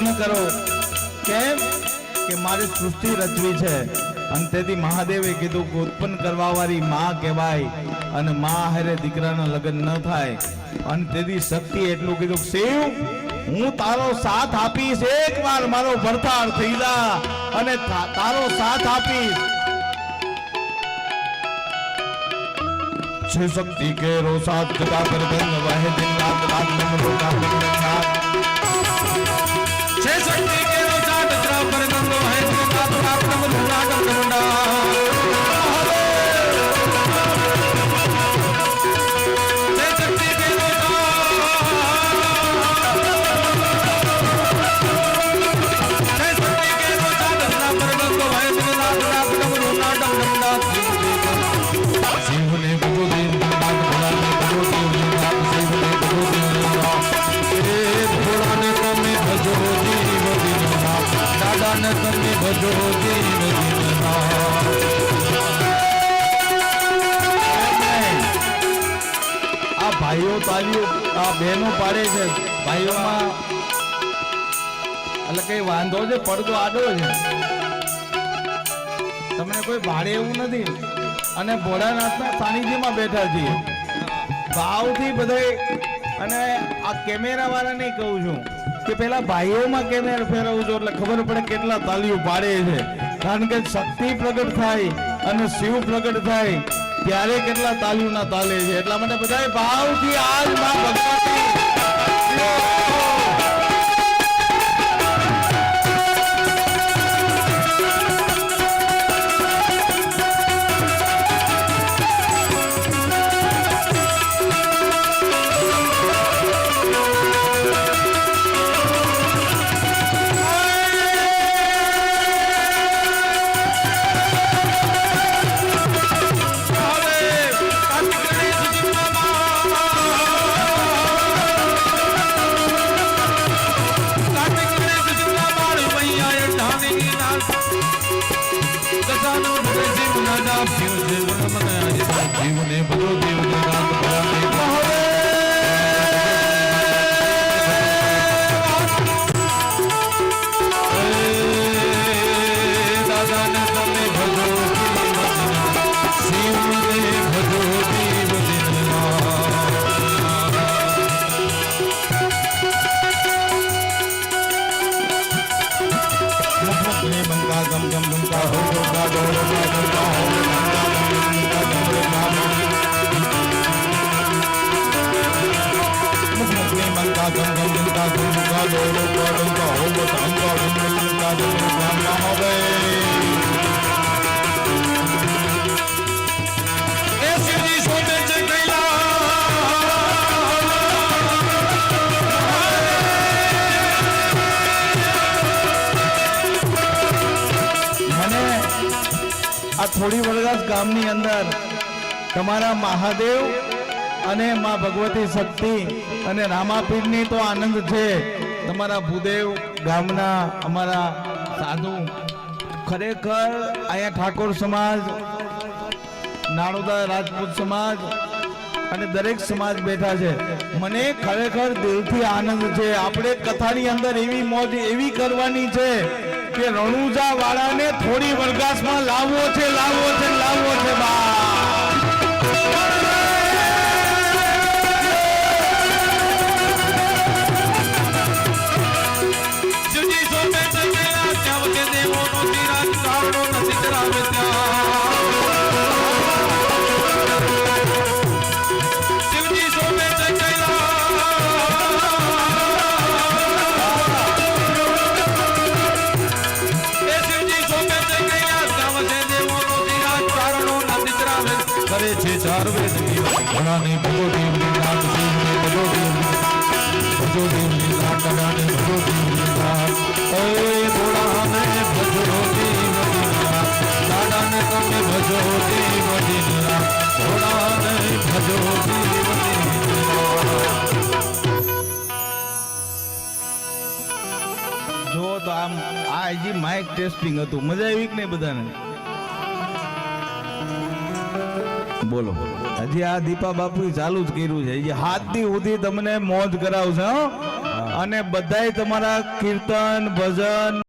લગ્ન કરો. કેમ? કે મારી સૃષ્ટિ રચવી છે. અને તેથી મહાદેવે કીધું કે ઉત્પન્ન કરવા વાળી માં કહેવાય અને માં હારે દીકરાના લગ્ન ન થાય. અને તેથી શક્તિ એટલું કીધું શિવ, હું તારો સાથ આપીશ. એક વાર મારો ભરતાર થઈ જા અને તારો સાથ આપીશ. શક્તિ કે રોસાત જગા પર ગંગ વહે દિન રાત રાત નમ લોકા આ ભાઈઓ તાલીઓ આ બહેનો પાડે છે. ભાઈઓમાં એટલે કઈ વાંધો છે? પડદો આડો છે. તમને કોઈ ભાડે એવું નથી. અને ભોળાનાથના સાનિધ્યમાં બેઠા છીએ. ભાવથી બધાય અને આ કેમેરાવાળાને કહું છું. કે પેલા ભાઈઓમાં કેમેરા ફેરવું છું? એટલે ખબર પડે કેટલા તાલીઓ પાડે છે. કારણ કે શક્તિ પ્રગટ થાય અને શિવ પ્રગટ થાય, ત્યારે કેટલા તાલીઓના તાલે છે. એટલા માટે બધા ભાવથી આજમાં ભગવતી. જીવને ભજો દેવ નાથ ભોળાને દાદાને તમે ભજો શિવને ભજો દેવ મુખને બંકા ગમ ગમ બંકા હો હો ગા ગો રો ગા ગમ ગમ બંકા ગમ ગા ગો રો ગા ગો ગા હો ગો ગા ગા ગમ ગમ બંકા ગમ રે ગા ગા હો બે. એ શિવજી શોભે છે કૈલાસ મને આ થોડી વડગાસ ગામની અંદર તમારા મહાદેવ અને માં ભગવતી શક્તિ અને રામાપીરની તો આનંદ છે. તમારા ભૂદેવ ગામના અમારા સાધુ ખરેખર અહીંયા ઠાકોર સમાજ, નાણોદા રાજપૂત સમાજ અને દરેક સમાજ બેઠા છે. મને ખરેખર દિલથી આનંદ છે. આપણે કથાની અંદર એવી મોજ એવી કરવાની છે કે રણુજા વાળાને થોડી વરગાસમાં લાવવો છે લાવવો છે લાવવો છે બા. જો તો આમ આ હજી માઇક ટેસ્ટિંગ હતું. મજા આવી કે નહીં બધાને? બોલો હજી આ દીપા બાપુ ચાલુ જ કર્યું છે. હજી હાથથી સુધી તમને મોજ કરાવશે હો. અને બધાય તમારા કીર્તન ભજન